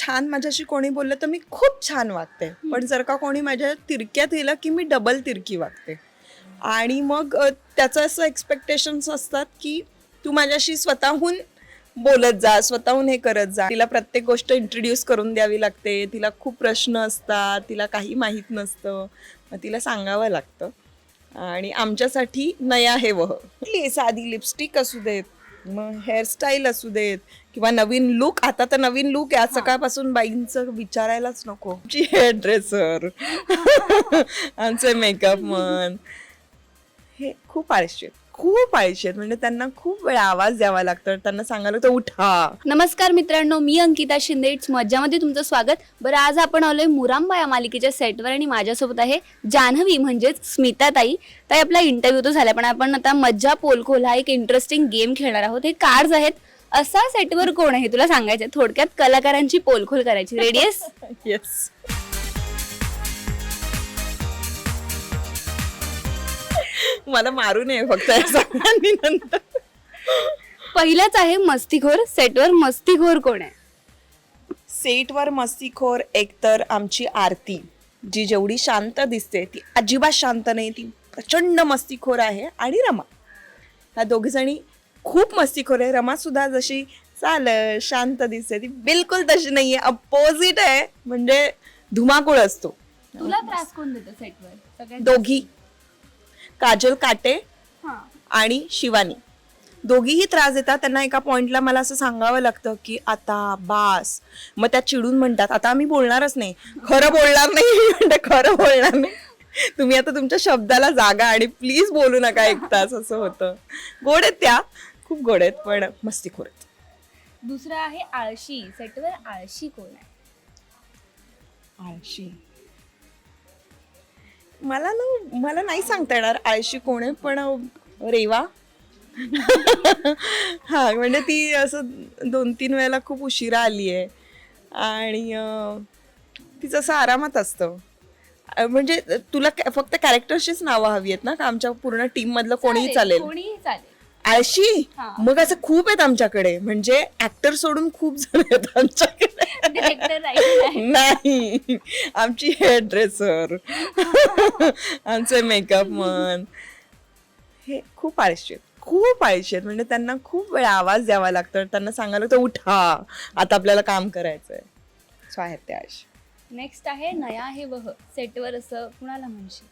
छान माझ्याशी कोणी बोललं तर मी खूप छान वागते. पण जर का कोणी माझ्या तिरक्यात येलं की मी डबल तिरकी वागते. आणि मग त्याचं असं एक्सपेक्टेशन्स असतात की तू माझ्याशी स्वतःहून बोलत जा स्वतःहून हे करत जा. तिला प्रत्येक गोष्ट इंट्रोड्यूस करून द्यावी लागते. तिला खूप प्रश्न असतात तिला काही माहीत नसतं. मग तिला सांगावं लागतं. आणि आमच्यासाठी नया हे वह. साधी लिपस्टिक असू देत. मग हेअरस्टाईल असू देत किंवा नवीन लुक आता तर नवीन लुक आहे. आज सकाळपासून बाईंचं विचारायलाच नको. आमची हेअर ड्रेसर आमचे मेकअप मन हे खूप आळशी आहेत. खूप आळशी आहेत म्हणजे त्यांना खूप वेळा आवाज द्यावा लागतो. त्यांना सांगायला लागतं उठा. नमस्कार मित्रांनो मी अंकिता शिंदे. इट्स मज्जामध्ये तुमचं स्वागत. बरं आज आपण आलोय मुरांबा या मालिकेच्या सेटवर आणि माझ्यासोबत आहे जान्हवी म्हणजेच स्मिता ताई ताई आपला इंटरव्ह्यू तर झाला पण आपण आता मज्जा पोलखोल हा एक इंटरेस्टिंग गेम खेळणार आहोत. हे कार्ड्स आहेत. असा सेटवर कोण आहे? तुला सांगायचं. थोडक्यात कलाकारांची पोलखोल करायची. रेडियस येस मला मारू नये फक्त या सगळ्यांनी नंतर. पहिलंच आहे मस्तीखोर सेटवर मस्तीखोर कोण आहे? सेटवर मस्तीखोर एकतर आमची आरती जी जेवढी शांत दिसते ती अजिबात शांत नाही ती प्रचंड मस्तीखोर आहे आणि रमा. ह्या दोघी जणी खूप मस्तीखोर आहे. रमा सुद्धा जशी चाल शांत दिसते ती बिलकुल तशी नाहीये. अपोजिट आहे म्हणजे धुमाकूळ असतो. तुला त्रास कोण देतं सेटवर? सगळ्यात दोघी. काजल काटे आणि शिवानी. दोघीही त्रास देतात. त्यांना एका पॉइंटला मला असं सांगावं लागतं की आता बास. मग त्या चिडून म्हणतात आता आम्ही बोलणारच नाही. खरं बोलणार नाही. खरं बोलणार नाही. तुम्ही आता तुमच्या शब्दाला जागा आणि प्लीज बोलू नका एक तास. असं होतं. गोड आहेत त्या. खूप गोड आहेत पण मस्तीखोर आहेत. दुसरं आहे आळशी. सेटवर आळशी कोण आहे? आळशी. मला ना मला नाही सांगता येणार आळशी कोण आहे पण रेवा. हा म्हणजे ती असं दोन तीन वेळेला खूप उशिरा आली आहे. आणि तिचं असं आरामात असतं. म्हणजे तुला फक्त कॅरेक्टरशीच नावं हवी आहेत ना का आमच्या पूर्ण टीम मधलं कोणीही चालेल. आळशी. मग असं खूप आहेत आमच्याकडे. म्हणजे ऍक्टर सोडून खूप जण आहेत आमच्याकडे. नाही आमची हेअर ड्रेसर आमचे मेकअप मन हे खूप आळशी आहेत. खूप आळशी आहेत. म्हणजे त्यांना खूप वेळा आवाज द्यावा लागतो. त्यांना सांगायला लागतं उठा. आता आपल्याला काम करायचंय. सो आहेत ते आळशी. नेक्स्ट आहे नया हे वह. सेटवर असं कुणाला म्हणशील?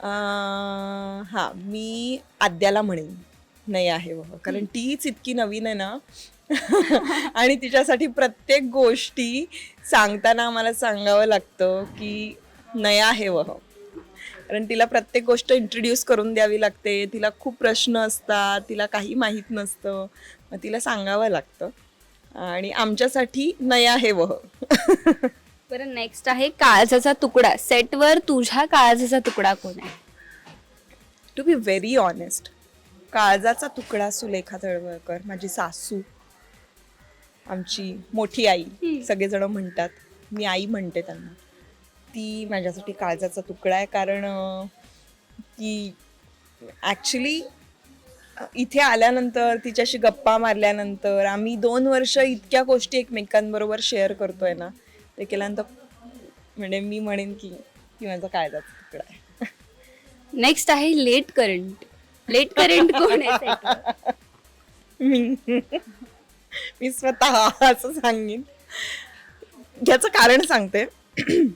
अं, हा मी आद्याला म्हणेन. नाही आहे बाबा कारण तीच इतकी नवीन आहे ना आणि तिच्यासाठी प्रत्येक गोष्टी सांगताना आम्हाला सांगावं लागतं की नया आहे वह. कारण तिला प्रत्येक गोष्ट इंट्रोड्यूस करून द्यावी लागते. तिला खूप प्रश्न असतात. तिला काही माहीत नसतं. मग तिला सांगावं लागतं. आणि आमच्यासाठी नया हे वह. बरं नेक्स्ट आहे काळजाचा तुकडा. सेटवर तुझ्या काळजाचा तुकडा कोण आहे? टू बी व्हेरी ऑनेस्ट काळजाचा तुकडा सुलेखा तळवळकर माझी सासू. आमची मोठी आई सगळेजण म्हणतात. मी आई म्हणते त्यांना. ती माझ्यासाठी काळजाचा तुकडा आहे कारण ती ॲक्च्युली इथे आल्यानंतर तिच्याशी गप्पा मारल्यानंतर आम्ही दोन वर्ष इतक्या गोष्टी एकमेकांबरोबर शेअर करतोय ना ते केल्यानंतर म्हणजे मी म्हणेन की ती माझा काळजाचा तुकडा आहे. नेक्स्ट आहे लेट करंट लेट करंट कोण आहे? मी. मी स्वतः असं सांगेन. याचं कारण सांगते.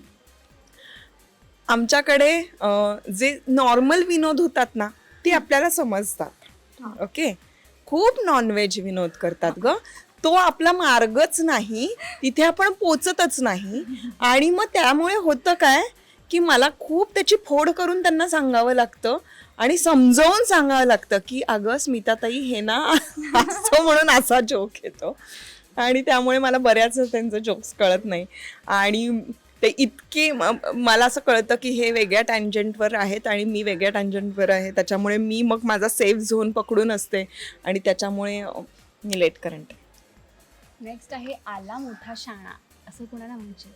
आमच्याकडे जे नॉर्मल विनोद होतात ना ते आपल्याला समजतात. ओके खूप नॉनव्हेज विनोद करतात ग. तो आपला मार्गच नाही तिथे आपण पोचतच नाही. आणि मग त्यामुळे होतं काय की मला खूप त्याची फोड करून त्यांना सांगावं लागतं. आणि समजावून सांगावं लागतं की अगं स्मिताताई हे ना असं म्हणून असा जोक येतो. आणि त्यामुळे मला बऱ्याच त्यांचं जोक्स कळत नाही. आणि ते इतके मला असं कळतं की हे वेगळ्या टँजंटवर आहेत आणि मी वेगळ्या टँजंटवर आहे. त्याच्यामुळे मी मग माझा सेफ झोन पकडून असते आणि त्याच्यामुळे मी लेट करंट नेक्स्ट आहे आला मोठा शाणा. असं कोणाला म्हणजे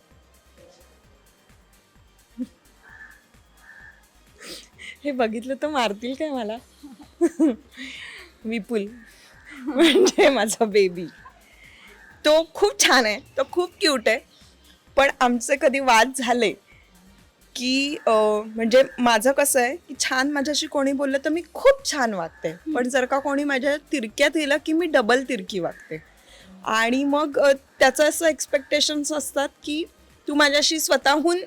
हे बघितलं तर मारतील काय मला? विपुल. म्हणजे माझा बेबी तो खूप छान आहे. तो खूप क्यूट आहे. पण आमचे कधी वाद झाले की म्हणजे माझं कसं आहे की छान माझ्याशी कोणी बोललं तर मी खूप छान वागते. पण जर का कोणी माझ्या तिरक्यात येलं की मी डबल तिरकी वागते. आणि मग त्याचं असं एक्सपेक्टेशन्स असतात की तू माझ्याशी स्वतःहून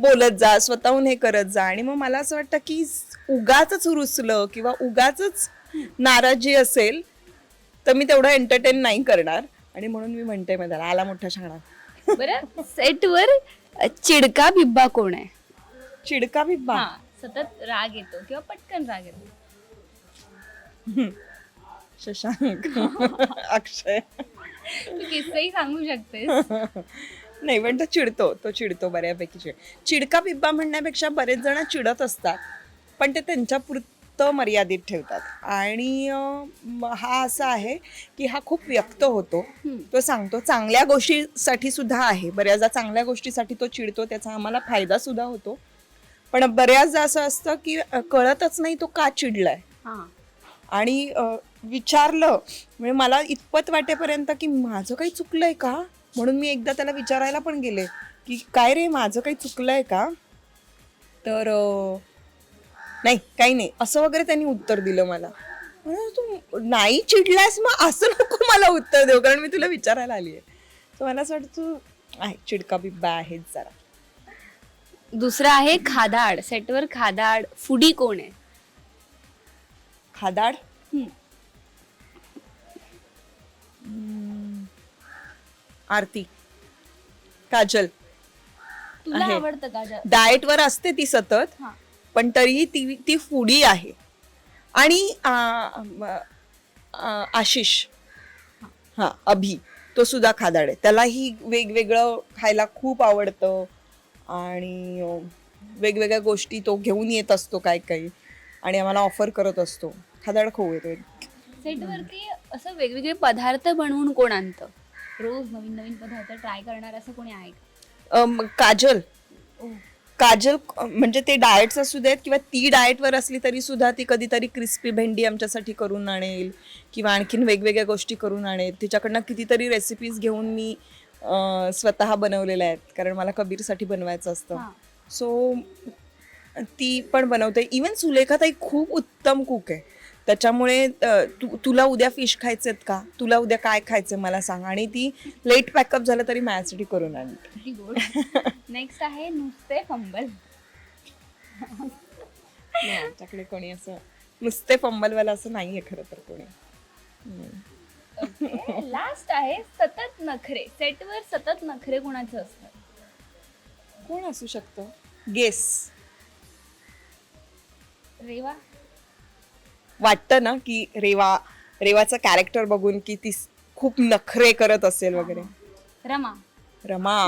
बोलत जा स्वतःहून हे करत जा. आणि मग मला असं वाटतं की उगाच रुसलं किंवा उगाच नाराजी असेल तर मी तेवढं एंटरटेन नाही करणार. आणि म्हणून मी म्हणते मग त्याला आला मोठा शाणा. बरं सेटवर चिडका बिब्बा कोण आहे? चिडका बिब्बा? हा सतत राग येतो किंवा पटकन राग येतो. शशांक. अक्षय. तू किस्साही सांगू शकतेस. नाही पण तो चिडतो तो चिडतो बऱ्यापैकी चिड. चिडका बिब्बा म्हणण्यापेक्षा बरेच जण चिडत असतात पण ते त्यांच्या पुरतं मर्यादित ठेवतात. आणि हा असा आहे की हा खूप व्यक्त होतो. तो सांगतो चांगल्या गोष्टीसाठी सुद्धा आहे. बऱ्याचदा चांगल्या गोष्टीसाठी तो चिडतो त्याचा आम्हाला फायदा सुद्धा होतो. पण बऱ्याचदा असं असतं की कळतच नाही तो का चिडलाय. हा. आणि विचारलं म्हणजे मला इतपत वाटेपर्यंत की माझं काही चुकलंय का? म्हणून मी एकदा त्याला विचारायला पण गेले की काय रे माझं काही चुकलंय का? तर नाही काही नाही. असं वगैरे त्यांनी उत्तर दिलं मला. तू नाही चिडलास मग असं नको मला उत्तर देऊ कारण मी तुला विचारायला आली आहे. तर मला असं वाटतं तू आहे चिडका बिब्बा आहेच जरा. दुसरा आहे खादाड. सेटवर खादाड. फुडी कोण आहे? खादाड? हम्म. आरती. काजल. तुला आहे. आवडतं का जा- डाएटवर असते ती सतत हा. पण तरीही ती ती फुडी आहे. आणि आ, म- आ, आशिष. हा. अभि. तो सुद्धा खादाड आहे. त्यालाही वेगवेगळं खायला खूप आवडतं. आणि अ, वेगवेगळ्या गोष्टी तो घेऊन येत असतो काय काही. आणि आम्हाला ऑफर करत असतो. खादाड खाऊ येतो सेटवरती असं वेगवेगळे पदार्थ बनवून कोण आणतं? रोज नवीन नवीन पदार्थ ट्राय करणार असं कोणी आहे? अम, काजल. ओ, काजल म्हणजे ते डाएट्स असू देत किंवा ती डाएटवर असली तरी सुद्धा ती कधीतरी क्रिस्पी भेंडी आमच्यासाठी करून आणेल किंवा आणखीन वेगवेगळ्या गोष्टी करून आणेल. तिच्याकडनं कितीतरी रेसिपीज घेऊन मी अ, स्वतः बनवलेल्या आहेत. कारण मला कबीरसाठी बनवायचं असतं. हा. सो ती पण बनवते. इवन सुलेखाताई खूप उत्तम कुक आहे. त्याच्यामुळे तू तुला उद्या फिश खायचे आहेत का? तुला उद्या काय खायचं मला सांग. आणि ती लेट पॅकअप झालं तरी माझ्यासाठी करून गोड नेक्स्ट आहे नुसते फंबल नाही आमच्याकडे कोणी असं नुसते फंबलवाला असं नाहीये खरं तर कोणी. लास्ट आहे सतत नखरे. सेटवर सतत नखरे कोणाचं असतं कोण असू शकतं? गेस रेवा? वाटतं ना की रेवा रेवाचं कॅरेक्टर बघून की ती खूप नखरे करत असेल वगैरे. रमा. रमा.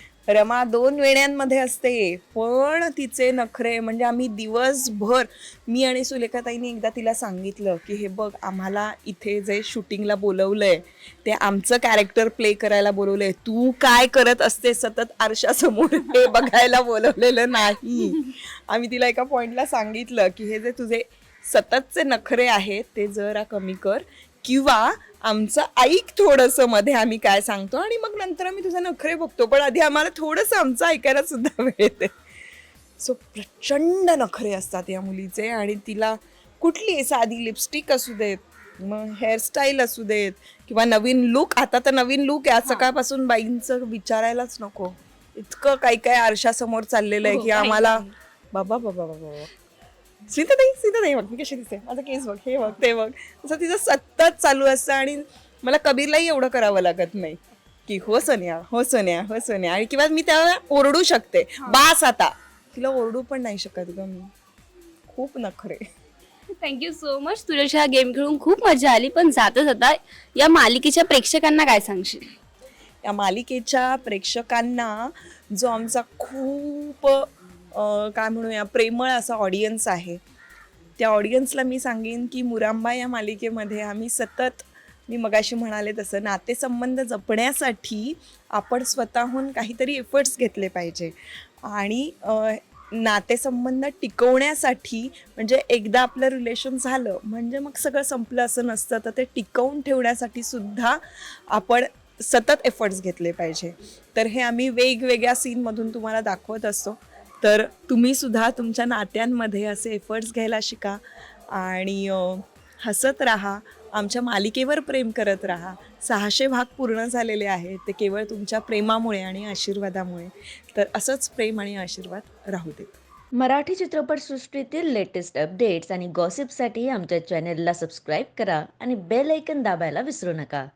रमा दोन वेण्यांमध्ये असते पण तिचे नखरे म्हणजे आम्ही दिवसभर मी आणि सुलेखाताईने एकदा तिला सांगितलं की हे बघ आम्हाला इथे जे शूटिंगला बोलवलंय ते आमचं कॅरेक्टर प्ले करायला बोलवलंय. तू काय करत असते सतत आरशासमोर हे बघायला बोलवलेलं नाही. आम्ही तिला एका पॉइंटला सांगितलं की हे जे तुझे सततचे नखरे आहेत ते जरा कमी कर. किंवा आमचं ऐक थोडंसं मध्ये आम्ही काय सांगतो आणि मग नंतर आम्ही तुझे नखरे बघतो. पण आधी आम्हाला थोडंसं आमचं ऐकायला सुद्धा वेळ येते सो प्रचंड नखरे असतात या मुलीचे आणि तिला कुठली साधी लिपस्टिक असू देत मग हेअरस्टाईल असू देत किंवा नवीन लुक आता तर नवीन लुक आहे. सकाळपासून बाईंचं विचारायलाच नको. इतकं काही काय आरशासमोर चाललेलं आहे हो, की आम्हाला. बाबा बाबा बाबा. स्मिता नाही स्मिता नाही बघ मी कशी दिसते माझा केस बघ हे बघ ते बघ असं तिचं सतत चालू असतं आणि मला कबीरलाही एवढं करावं लागत नाही की हो सोन्या हो सोन्या हो सोन्या आणि किंवा मी त्याला ओरडू शकते बास आता तिला ओरडू पण नाही शकत ग मी खूप नखरे. थँक्यू सो मच तुझ्याशी हा गेम खेळून खूप मजा आली पण जाता जाता या मालिकेच्या प्रेक्षकांना काय सांगशील? या मालिकेच्या प्रेक्षकांना जो आमचा खूप काय म्हणूया प्रेमळ असा ऑडियन्स आहे. त्या ऑडियन्सला मी सांगेन की मुरांबा या मालिकेमध्ये आम्ही सतत मी मगाशी म्हणाले तसं नातेसंबंध जपण्यासाठी आपण स्वतःहून काहीतरी एफर्ट्स घेतले पाहिजे. आणि नातेसंबंध टिकवण्यासाठी म्हणजे एकदा आपलं रिलेशन झालं म्हणजे मग सगळं संपलं असं नसतं तर ते टिकवून ठेवण्यासाठी सुद्धा आपण सतत एफर्ट्स घेतले पाहिजे. तर हे आम्ही वेगवेगळ्या सीनमधून तुम्हाला दाखवत असतो. तर तुम्ही सुद्धा तुमच्या नात्यांमध्ये असे एफर्ट्स घ्यायला शिका आणि हसत राहा आमच्या मालिकेवर प्रेम करत राहा. सहाशे भाग पूर्ण झालेले आहेत ते केवळ तुमच्या प्रेमामुळे आणि आशीर्वादामुळे. तर असंच प्रेम आणि आशीर्वाद राहू देत. मराठी चित्रपटसृष्टीतील लेटेस्ट अपडेट्स आणि गॉसिपसाठी आमच्या चॅनेलला सबस्क्राईब करा आणि बेल ऐकन दाबायला विसरू नका.